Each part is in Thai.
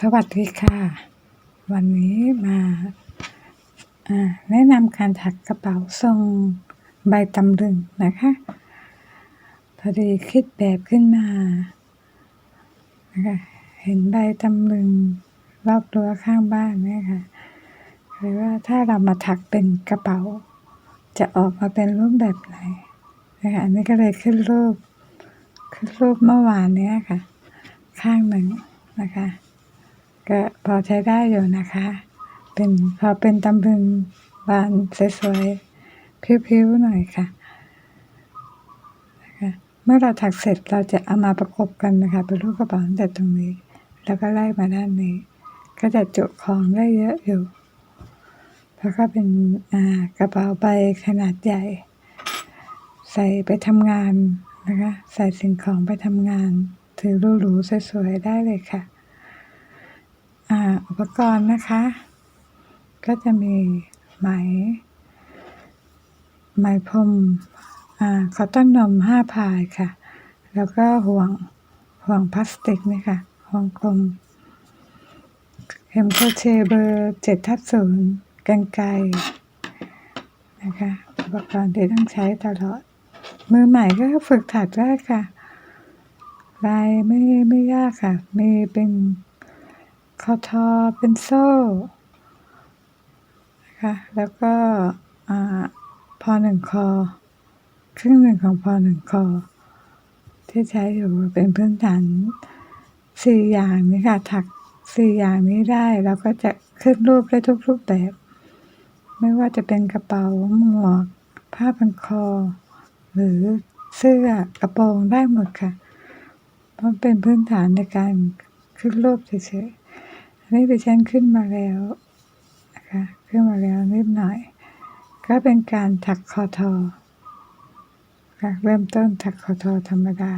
สวัสดีค่ะ วันนี้มาแนะนำการถักกระเป๋าทรงใบตำลึงนะคะ พอดีคิดแบบขึ้นมานะคะเห็นใบตำลึงรอบรั้วข้างบ้านนี่ยค่ะคือว่าถ้าเรามาถักเป็นกระเป๋า จะออกมาเป็นรูปแบบไหนนะคะอันนี้ก็เลยขึ้นรูป ขึ้นรูปเมื่อวานเนี้ยค่ะ ข้างหนึ่งนะคะ ก็พอใช้ได้อยู่นะคะ เป็นพอเป็นตำลึงบานสวยๆพิ้วๆหน่อยค่ะนะคะเมื่อเราถักเสร็จเราจะเอามาประกบกันนะคะเป็นรูปกระเป๋าตั้งแต่ตรงนี้ แล้วก็ไล่มาด้านนี้ ก็จะจุของได้เยอะอยู่แล้วก็เป็นกระเป๋าใบขนาดใหญ่ ใส่ไปทำงานนะคะ ใส่สิ่งของไปทำงาน ถือหรูๆสวยๆได้เลยค่ะ อุปกรณ์นะคะ ก็จะมีไหม ไหมพรมคอตตอนนมห้าพายค่ะ แล้วก็ห่วงห่วงพลาสติกนี่ค่ะห่วงกลมเข็มโคเชเบอร์เจ็ดทับศูนย์กันไกนะคะอุปกรณ์ที่ต้องใช้ตลอด มือใหม่ก็ฝึกถักได้ค่ะลายไม่ไม่ยากค่ะ มีเป็น คอทอเป็นโซ่นะคะแล้วก็พอหนึ่งคอ ครึ่งหนึ่งของพอหนึ่งคอ ที่ใช้อยู่เป็นพื้นฐานสี่อย่างนี้ค่ะถักสี่อย่างนี้ได้เราก็จะขึ้นรูปได้ทุกรูปแบบ ไม่ว่าจะเป็นกระเป๋าหมวก ผ้าพันคอ หรือเสื้อกระโปรงได้หมดค่ะ เพราะเป็นพื้นฐานในการขึ้นรูปเฉยๆ นนี้ดิฉันขึ้นมาแล้วนะคะขึ้นมาแล้วนิดหน่อย ก็เป็นการถักคอทอค่ะเริ่มต้นถักคอทอธรรมดา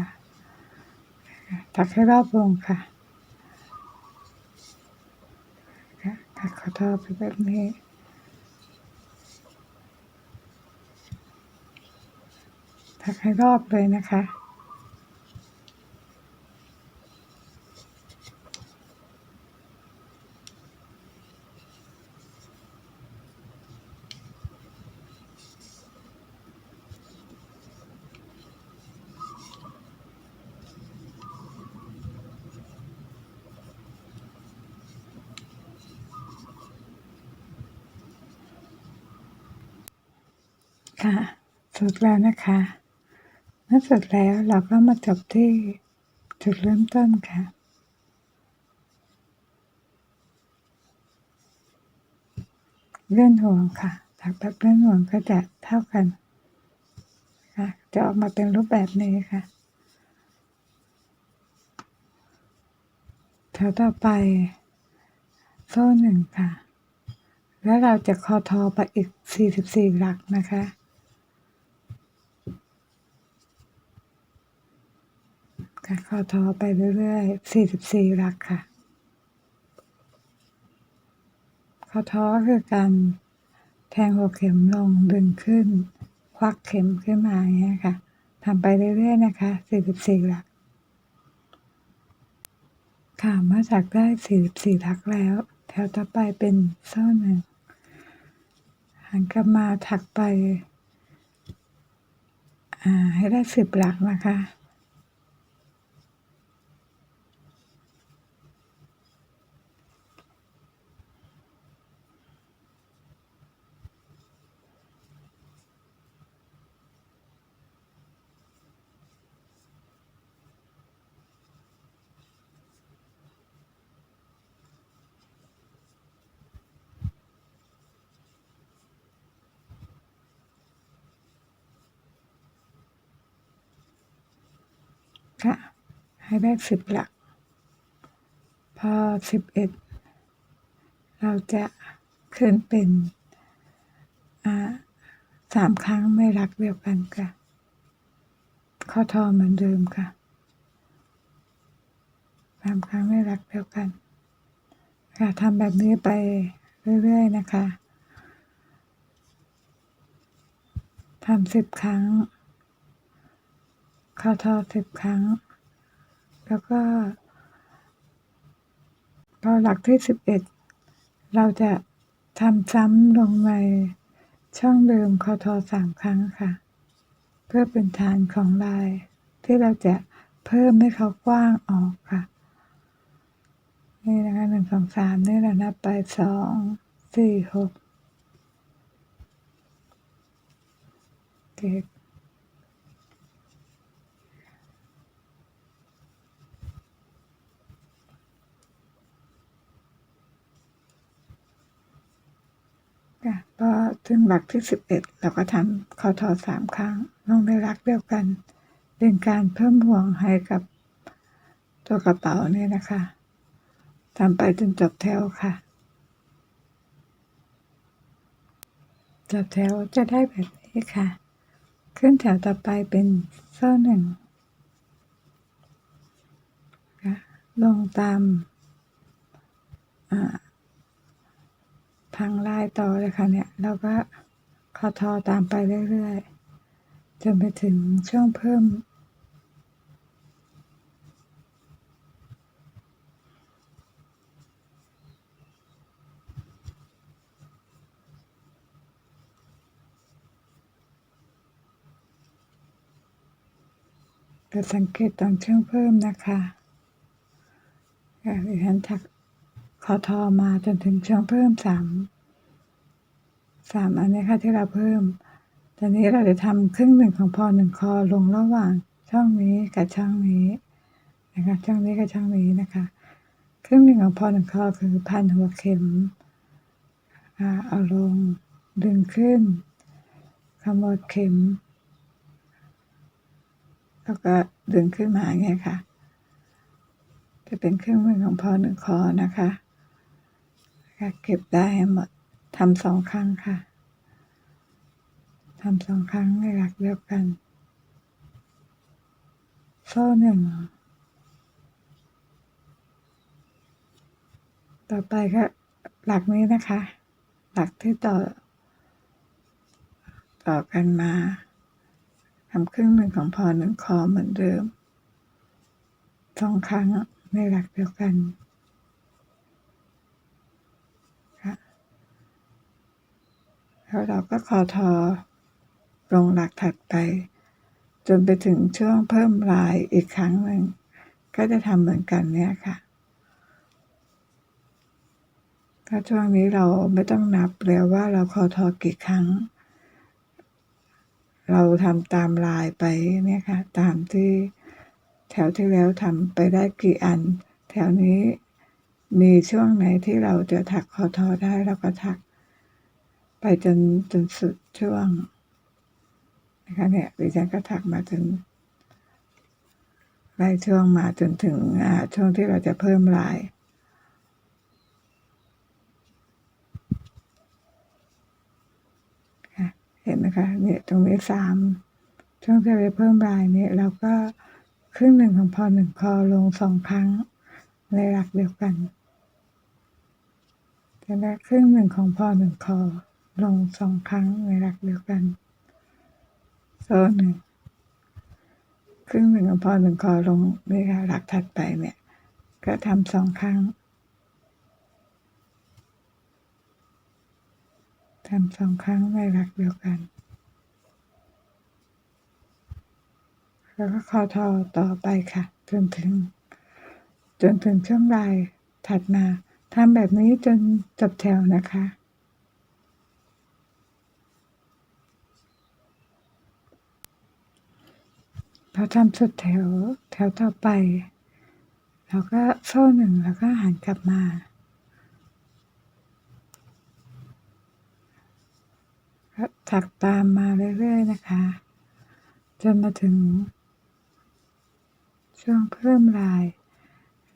ถักให้รอบวงค่ะถักคอทอไปแบบนี้ถักให้รอบเลยนะคะ สุดแล้วนะคะเมื่อสุดแล้วเราก็มาจบที่จุดเริ่มต้นค่ะ เลื่อนห่วงค่ะถักแบบเลื่อนห่วงก็จะเท่ากันค่ะจะออกมาเป็นรูปแบบนี้ค่ะแถวต่อไปโซ่หนึ่งค่ะ แล้วเราจะคอทอไปอีก 44 หลักนะคะ ค่ะคอทอไปเรื่อยๆ 44 หลักค่ะ คอทอคือการแทงหัวเข็มลงดึงขึ้น ควักเข็มขึ้นมาอย่างเงี้ยค่ะทำไปเรื่อยๆ นะคะ 44 หลัก ค่ะเมื่อจากได้ 44 หลักแล้ว แถวต่อไปเป็นโซ่หนึ่ง หันกลับมาถักไป ให้ได้สิบหลักนะคะ ค่ะ ให้ได้สิบหลัก พอสิบเอ็ดเราจะขึ้นเป็นอ่าสามครั้งไม่รักเดียวกันค่ะ ข้อทอเหมือนเดิมค่ะสามครั้งไม่รักเดียวกัน ค่ะทำแบบนี้ไปเรื่อยๆนะคะทำสิบครั้ง ข้าทอสิบครั้ง แล้วก็ไปอหลักที่สิบเอ็ดเราจะทำซ้ำลงในช่องเดิมคอทอสามครั้งค่ะ เพื่อเป็นฐานของลาย ที่เราจะเพิ่มให้เขากว้างออกค่ะ นี่นะคะหนึ่งสองสามนี่เรานับไปสองสี่หกเจ็ด พอถึงหลักที่สิบเอ็ดเราก็ทำคอทอสามครั้งลงในหลักเดียวกัน เป็นการเพิ่มห่วงให้กับตัวกระเป๋านี่นะคะทำไปจนจบแถวค่ะ จบแถวจะได้แบบนี้ค่ะ ขึ้นแถวต่อไปเป็นโซ่หนึ่งลงตามอ่า ทางลายต่อเลยค่ะเนี่ยเราก็คอทอตามไปเรื่อยๆจนไปถึงช่วงเพิ่มก็สังเกตตอนช่วงเพิ่มนะคะค่ะดิฉันถัก คอทอมาจนถึงช่วงเพิ่มสามสามอันนี้ค่ะที่เราเพิ่มตอนนี้เราจะทำครึ่งหนึ่งของพอหนึ่งคอลงระหว่างช่องนี้กับช่องนี้นะคะช่องนี้กับช่องนี้นะคะ ครึ่งหนึ่งของพอหนึ่งคอคือพันหัวเข็มอ่าเอาลงดึงขึ้นขมวดเข็ม แล้วก็ดึงขึ้นมาอย่างเงี้ยค่ะ จะเป็นเครื่องมือของพอหนึ่งคอนะคะ ค่ะเก็บได้ให้หมดทำสองครั้งค่ะทำสองครั้งในหลักเดียวกัน โซ่หนึ่งต่อไปก็หลักนี้นะคะ หลักที่ต่อ ต่อกันมาทำครึ่งหนึ่งของพอหนึ่งคอเหมือนเดิมสองครั้งในหลักเดียวกันค่ะ แล้วเราก็คอทอลงหลักถัดไป จนไปถึงช่วงเพิ่มลายอีกครั้งหนึ่ง ก็จะทำเหมือนกันเนี่ยค่ะถ้าช่วงนี้เราไม่ต้องนับแล้วว่าเราคอทอกี่ครั้ง เราทำตามลายไปเนี่ยค่ะ ตามที่แถวที่แล้วทำไปได้กี่อัน แถวนี้มีช่วงไหนที่เราจะถักคอทอได้เราก็ถัก จนจนสุดช่วงนะคะเนี่ยดิฉันก็ถักมาจนไล่ช่วงมาจนถึงอ่าช่วงที่เราจะเพิ่มลาย เห็นไหมคะเนี่ยตรงนี้สามช่วงที่เราจะเพิ่มลายเนี่ยเราก็ครึ่งหนึ่งของพอหนึ่งคอลงสองครั้งในหลักเดียวกันแล้ครึ่งหนึ่งของพอหนึ่งคอ ลงสองครั้งในหลักเดียวกัน โซ่หนึ่งครึ่งหนึ่งของพอหนึ่งคอลงนี่ค่ะหลักถัดไปเนี่ย ก็ทำสองครั้งทำสองครั้งในหลักเดียวกัน แล้วก็คอทอต่อไปค่ะ จนถึง จนถึงช่วงลายถัดมาทำแบบนี้จนจบแถวนะคะ พอทำสุดแถวแถวต่อไป เราก็โซ่หนึ่งแล้วก็หันกลับมาก็ถักตามมาเรื่อยๆนะคะ จนมาถึง ช่วงเพิ่มลาย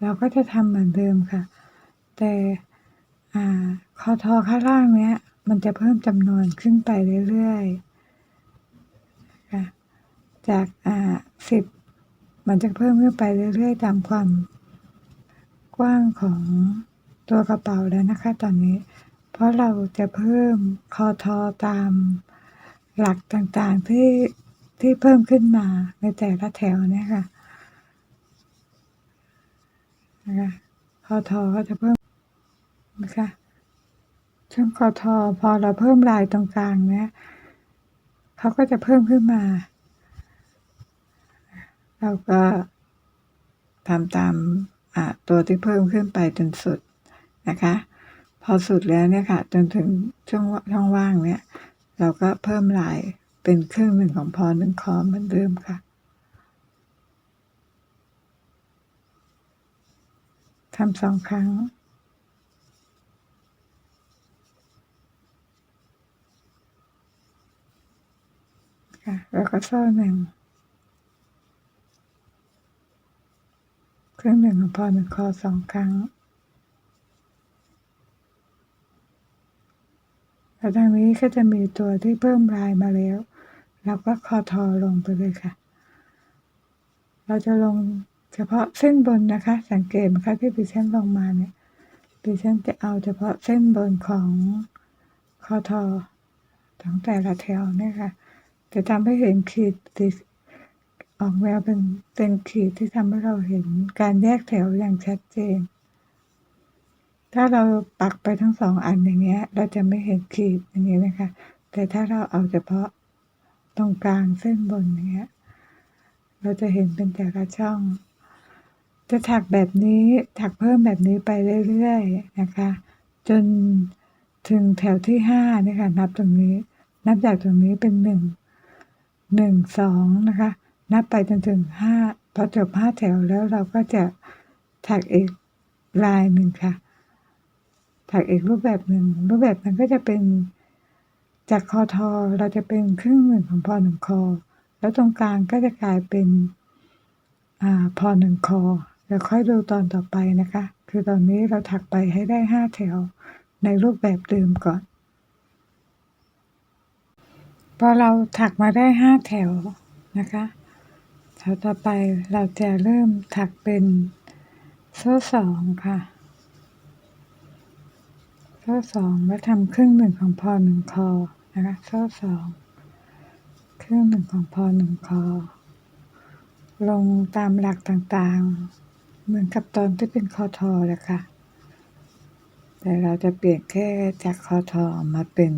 เราก็จะทำเหมือนเดิมค่ะ แต่คอทอข้างล่างเนี้ย มันจะเพิ่มจำนวนขึ้นไปเรื่อยๆค่ะ จากอ่าสิบมันจะเพิ่มขึ้นไปเรื่อยๆ ตามความกว้างของตัวกระเป๋าแล้วนะคะ ตอนนี้ เพราะเราจะเพิ่มคอทอตามหลักต่างๆที่ที่เพิ่มขึ้นมาในแต่ละแถวเนี่ยค่ะนะคะคอทอก็จะเพิ่มนะคะช่วงคอทอพอเราเพิ่มลายตรงกลางเนี่ยเขาก็จะเพิ่มขึ้นมา เราก็ทำตามตัวที่เพิ่มขึ้นไปจนสุดนะคะ พอสุดแล้วเนี่ยค่ะ จนถึงช่องช่องว่างเนี่ย เราก็เพิ่มลายเป็นครึ่งหนึ่งของพอหนึ่งคอเหมือนเดิมค่ะทำสองครั้งค่ะแล้วก็โซ่หนึ่ง ครึ่งหนึ่งของพอหนึ่งคอสองครั้ง แล้วทางนี้ก็จะมีตัวที่เพิ่มลายมาแล้วเราก็คอทอลงไปเลยค่ะ เราจะลงเฉพาะเส้นบนนะคะ สังเกตไหมคะที่ดิฉันลงมาเนี่ยดิฉันจะเอาเฉพาะเส้นบนของคอทอของแต่ละแถวเนี่ยค่ะ จะทำให้เห็นขีดติด ออกแนวเป็นเป็นขีดที่ทำให้เราเห็นการแยกแถวอย่างชัดเจน ถ้าเราปักไปทั้งสองอันอย่างเงี้ย เราจะไม่เห็นขีดอย่างนี้นะคะ แต่ถ้าเราเอาเฉพาะตรงกลางเส้นบนอย่างเงี้ย เราจะเห็นเป็นแต่ละช่อง จะถักแบบนี้ถักเพิ่มแบบนี้ไปเรื่อยๆนะคะ จนถึงแถวที่ห้านี่ยค่ะนับตรงนี้ นับจากตรงนี้เป็นหนึ่งหนึ่งสองนะคะ นับไปจนถึงห้าพอจบห้าแถวแล้วเราก็จะถักอีกลายหนึ่งค่ะ ถักอีกรูปแบบหนึ่ง รูปแบบนั้นก็จะเป็นจากคอทอเราจะเป็นครึ่งหนึ่งของพอหนึ่งคอ แล้วตรงกลางก็จะกลายเป็นอ่าพอหนึ่งคอเดี๋ยวค่อยดูตอนต่อไปนะคะ คือตอนนี้เราถักไปให้ได้ห้าแถวในรูปแบบเดิมก่อน พอเราถักมาได้ห้าแถวนะคะ แถวต่อไปเราจะเริ่มถักเป็นโซ่สองค่ะ โซ่สองแล้วทำครึ่งหนึ่งของพอหนึ่งคอนะคะโซ่สองครึ่งหนึ่งของพอหนึ่งคอ ลงตามหลักต่างๆ เหมือนกับตอนที่เป็นคอทอเลยค่ะ แต่เราจะเปลี่ยนแค่จากคอทอมาเป็น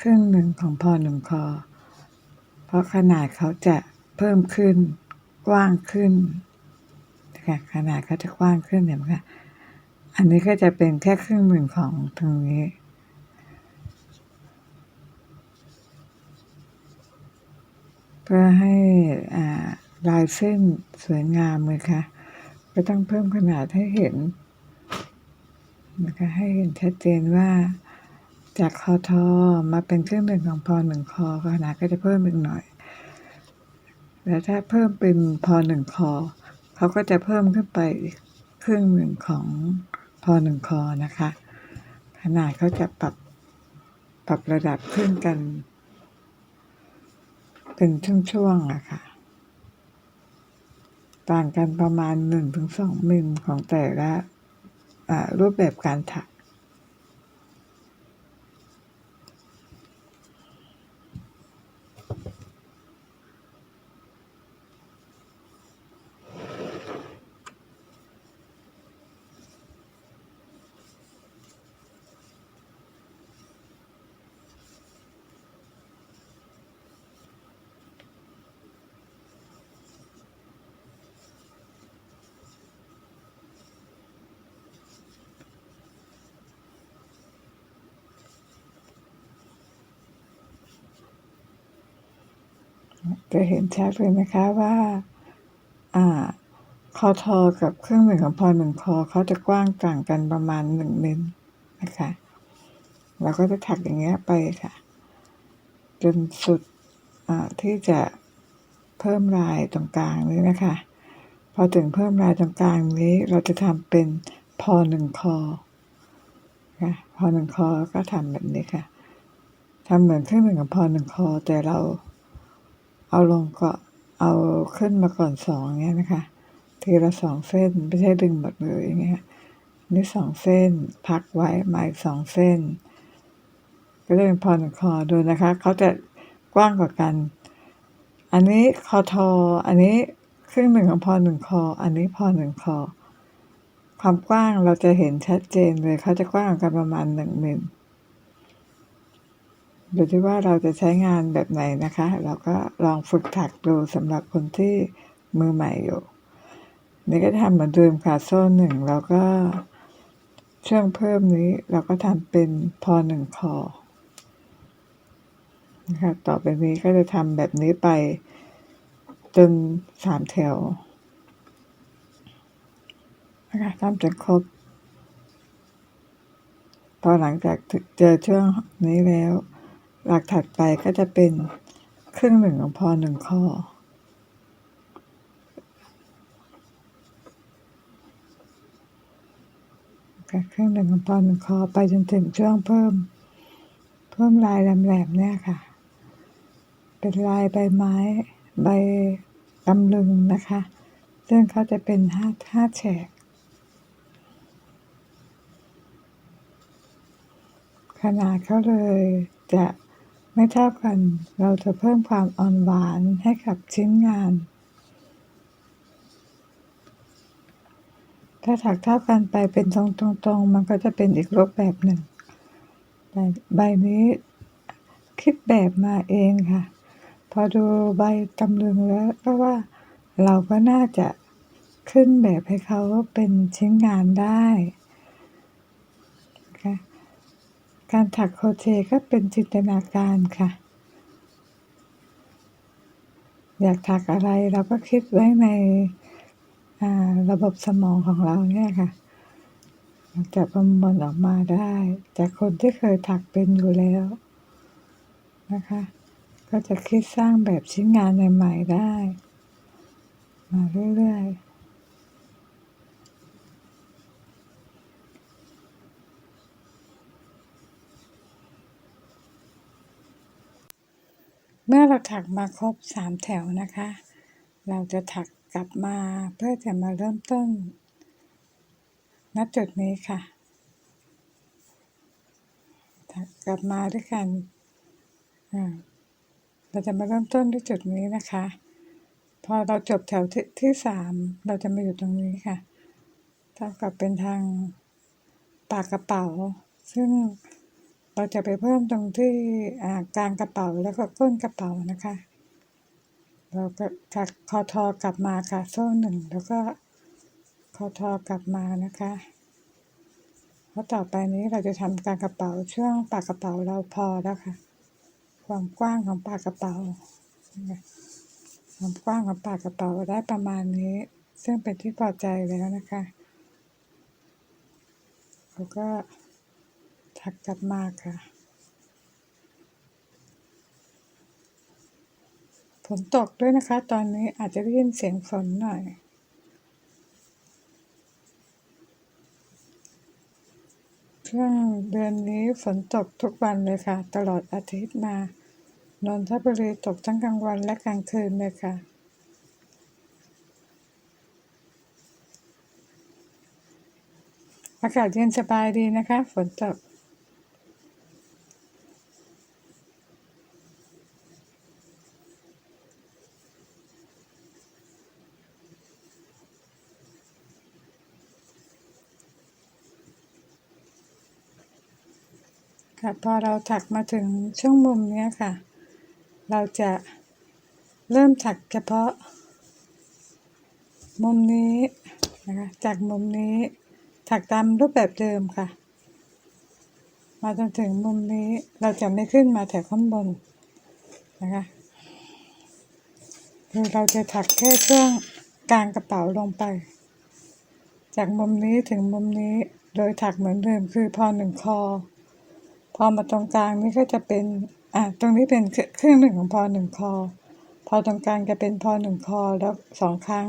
ครึ่งหนึ่งของพอหนึ่งคอ เพราะขนาดเขาจะ เพิ่มขึ้น กว้างขึ้นค่ะขนาดเขาจะกว้างขึ้นเห็นไหมคะอันนี้ก็จะเป็นแค่ครึ่งหนึ่งของตรงนี้เพื่อให้ลายเส้นสวยงามเลยค่ะก็ต้องเพิ่มขนาดให้เห็นนะคะให้เห็นชัดเจนว่าจากคอทอมาเป็นครึ่งหนึ่งของพอหนึ่งคอขนาดก็จะเพิ่มอีกหน่อย แล้วถ้าเพิ่มเป็นพอหนึ่งคอเขาก็จะเพิ่มขึ้นไปอีกครึ่งหนึ่งของพอหนึ่งคอนะคะ ขนาดเขาจะปรับปรับระดับขึ้นกัน เป็นช่วงๆอะค่ะ ต่างกันประมาณหนึ่งถึงสองมิลของแต่ละรูปแบบการถัก จะเห็นชัดเลยนะคะว่าอ่าคอทอกับเครื่องหนึ่งของพอหนึ่งคอเขาจะกว้างต่างกันประมาณหนึ่งมิลนะคะเราก็จะถักอย่างเงี้ยไปค่ะ จนสุดอ่าที่จะเพิ่มลายตรงกลางนี้นะคะ พอถึงเพิ่มลายตรงกลางนี้เราจะทำเป็นพอหนึ่งคอค่ะพอหนึ่งคอก็ทำแบบนี้ค่ะทำเหมือนเครื่องหนึ่งของพอหนึ่งคอแต่เรา เอาลงก็เอาขึ้นมาก่อนสองเงี้ยนะคะทีละสองเส้นไม่ใช่ดึงหมดเลยอย่างเงี้ยนี่สองเส้นพักไว้มาอีกสองเส้น ก็จะเป็นพอหนึ่งคอดูนะคะเขาจะกว้างกว่ากัน อันนี้คอทออันนี้ครึ่งหนึ่งของพอหนึ่งคอ อันนี้พอหนึ่งคอ ความกว้างเราจะเห็นชัดเจนเลยเขาจะกว้างกันประมาณหนึ่งมิล ดูที่ว่าเราจะใช้งานแบบไหนนะคะ เราก็ลองฝึกถักดูสำหรับคนที่มือใหม่อยู่ นี่ก็ทำเหมือนเดิมค่ะโซ่หนึ่งแล้วก็ช่วงเพิ่มนี้เราก็ทำเป็นพอหนึ่งคอนะคะต่อไปนี้ก็จะทำแบบนี้ไปจนสามแถวนะคะทำจนครบพอหลังจากเจอช่วงนี้แล้ว หลักถัดไปก็จะเป็นครึ่งหนึ่งของพอหนึ่งข้อค่ะครึ่งหนึ่งของพอหนึ่งคอไปจนถึงช่วงเพิ่ม เพิ่มลายแหลมๆเนี่ยค่ะ เป็นลายใบไม้ใบตำลึงนะคะ ซึ่งเขาจะเป็นห้าห้าแฉกขนาดเขาเลยจะ ไม่เท่ากัน เราจะเพิ่มความอ่อนหวานให้กับชิ้นงาน ถ้าถักเท่ากันไปเป็นตรงๆๆมันก็จะเป็นอีกรูปแบบหนึ่ง ใบนี้คิดแบบมาเองค่ะ พอดูใบตำลึงแล้วก็ว่าเราก็น่าจะขึ้นแบบให้เขาเป็นชิ้นงานได้นะคะ การถักโครเชต์ก็เป็นจินตนาการค่ะ อยากถักอะไรเราก็คิดไว้ในระบบสมองของเราเนี่ยค่ะจะประมวลออกมาได้ จากคนที่เคยถักเป็นอยู่แล้วนะคะ ก็จะคิดสร้างแบบชิ้นงานใหม่ๆได้ มาเรื่อยๆ เมื่อเราถักมาครบสามแถวนะคะ เราจะถักกลับมาเพื่อจะมาเริ่มต้น ณ จุดนี้ค่ะ ถักกลับมาด้วยกันอ่าเราจะมาเริ่มต้นที่จุดนี้นะคะ พอเราจบแถวที่ที่สามเราจะมาอยู่ตรงนี้ค่ะ เท่ากับเป็นทางปากกระเป๋า ซึ่ง เราจะไปเพิ่มตรงที่อ่ากลางกระเป๋าแล้วก็ก้นกระเป๋านะคะ เราก็ถักคอทอกลับมาค่ะโซ่หนึ่งแล้วก็คอทอกลับมานะคะแล้วต่อไปนี้เราจะทำกลางกระเป๋าช่วงปากกระเป๋าเราพอแล้วค่ะ ความกว้างของปากกระเป๋าคะความกว้างของปากกระเป๋าได้ประมาณนี้ ซึ่งเป็นที่พอใจแล้วนะคะเราก็ ถักกลับมาค่ะ ฝนตกด้วยนะคะ ตอนนี้อาจจะได้ยินเสียงฝนหน่อย ช่วงเดือนนี้ฝนตกทุกวันเลยค่ะ ตลอดอาทิตย์มานนทบุรีตกทั้งกลางวันและกลางคืนเลยค่ะอากาศเย็นสบายดีนะคะ ฝนตก ค่ะ พอเราถักมาถึงช่วงมุมเนี้ยค่ะ เราจะเริ่มถักเฉพาะ มุมนี้นะคะจากมุมนี้ถักตามรูปแบบเดิมค่ะ มาจนถึงมุมนี้เราจะไม่ขึ้นมาแถวข้างบนนะคะคือเราจะถักแค่ช่วงกลางกระเป๋าลงไป จากมุมนี้ถึงมุมนี้โดยถักเหมือนเดิมคือพอหนึ่งคอ พอมาตรงกลางนี่ก็จะเป็นอ่าตรงนี้เป็นเครึ่องหนึ่งของพอหนึ่งคอ พอตรงกลางจะเป็นพอหนึ่งคอแล้วสองครั้ง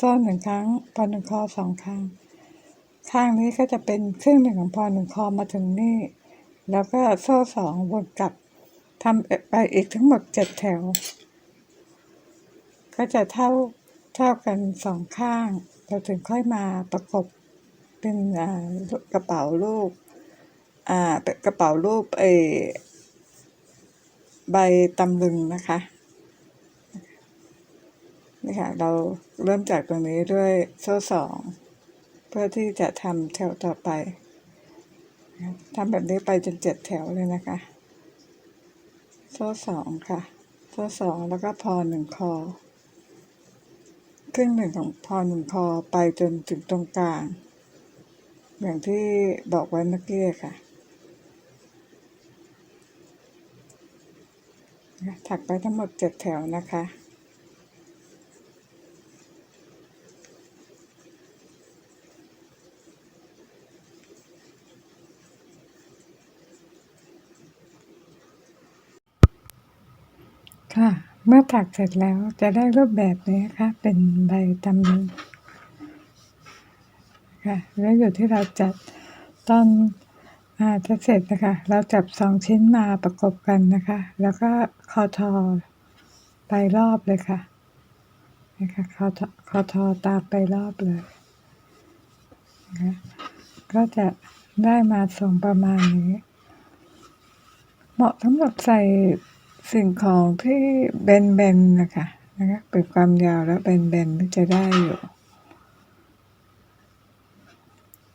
ซ่อนหนึ่งครั้งพอหนึ่งคอสองครั้ง ข้างนี้ก็จะเป็นเครึ่องหนึ่งของพอหนึ่งคอมาถึงนี่ แล้วก็โซ่สองวนกลับทำไปอีกทั้งหมดเจ็ดแถว ก็จะเท่าเท่ากันสองข้างเราถึงค่อยมาประกบเป็นอ่ากระเป๋าลูก อ่ากระเป๋ารูปเอใบตำลึงนะคะนี่ค่ะเราเริ่มจากตรงนี้ด้วยโซ่สองเพื่อที่จะทำแถวต่อไปทำแบบนี้ไปจนเจ็ดแถวเลยนะคะ โซ่สองค่ะ โซ่สองแล้วก็พอหนึ่งคอครึ่งหนึ่งของพอหนึ่งคอไปจนถึงตรงกลาง อย่างที่บอกไว้เมื่อกี้ค่ะ ถักไปทั้งหมดเจ็ดแถวนะคะค่ะเมื่อถักเสร็จแล้วจะได้รูปแบบนี้นะคะเป็นใบตำลึงค่ะแล้วอยู่ที่เราจัดตอนอาจะเสร็จนะคะ เราจับสองชิ้นมาประกบกันนะคะ แล้วก็ อทอไปรอบเลยค่ะนะคะคอทอคอทอตามไปรอบเลยนะคะก็จะได้มาทรงประมาณนี้ เหมาะสำหรับใส่สิ่งของที่เบนๆนะคะนะคะเป็นความยาวแล้วเบนๆมันจะได้อยู่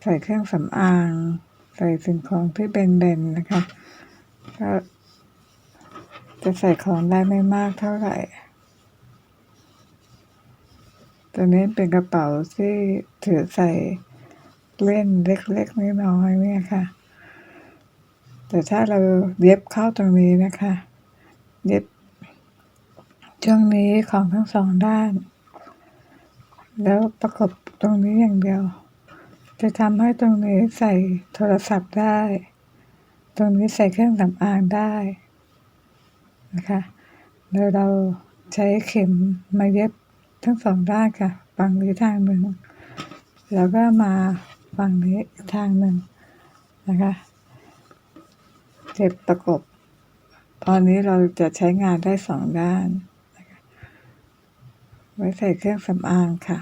ใส่เครื่องสำอาง ใส่สิ่งของที่เบนๆนะคะก็ จะใส่ของได้ไม่มากเท่าไหร่ ตัวนี้เป็นกระเป๋าที่ถือใส่เล่นเล็กๆน้อยๆเนี่ยค่ะ แต่ถ้าเราเย็บเข้าตรงนี้นะคะ เย็บช่วงนี้ของทั้งสองด้าน แล้วประกบตรงนี้อย่างเดียว จะทำให้ตรงนี้ใส่โทรศัพท์ได้ ตรงนี้ใส่เครื่องสำอางได้ นะคะโดยเราใช้เข็มมาเย็บทั้งสองด้านค่ะฝั่งนี้ทางหนึ่งแล้วก็มาฝั่งนี้อีกทางหนึ่งนะคะเจ็บประกบ ตอนนี้เราจะใช้งานได้สองด้านนะคะไว้ใส่เครื่องสำอางค่ะ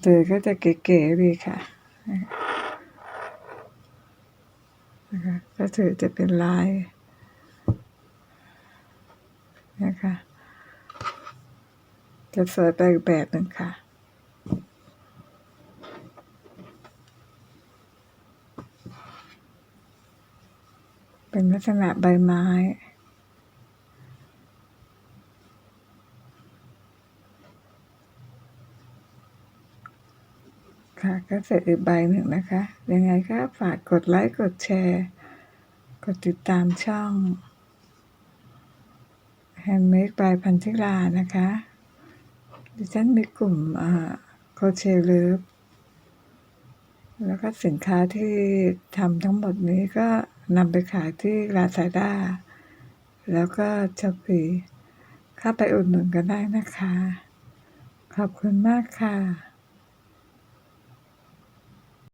เตอก็จะเก๋ๆดีค่ะนะคะก็ถือจะเป็นลาย นะคะ จะสวยไปอีกแบบหนึ่งค่ะเป็นลักษณะใบไม้ ค่ะก็เสร็จอีกใบหนึ่งนะคะ ยังไงก็ฝากกดไลค์ กดแชร์ กดติดตามช่อง Handmade by พันธิลานะคะ ดิฉันมีกลุ่มโคเชเลิฟแล้วก็สินค้าที่ทำทั้งหมดนี้ก็นำไปขายที่ลาซาด้าแล้วก็ช้อปปี้เข้าไปอุดหนุนกันได้นะคะ ขอบคุณมากค่ะ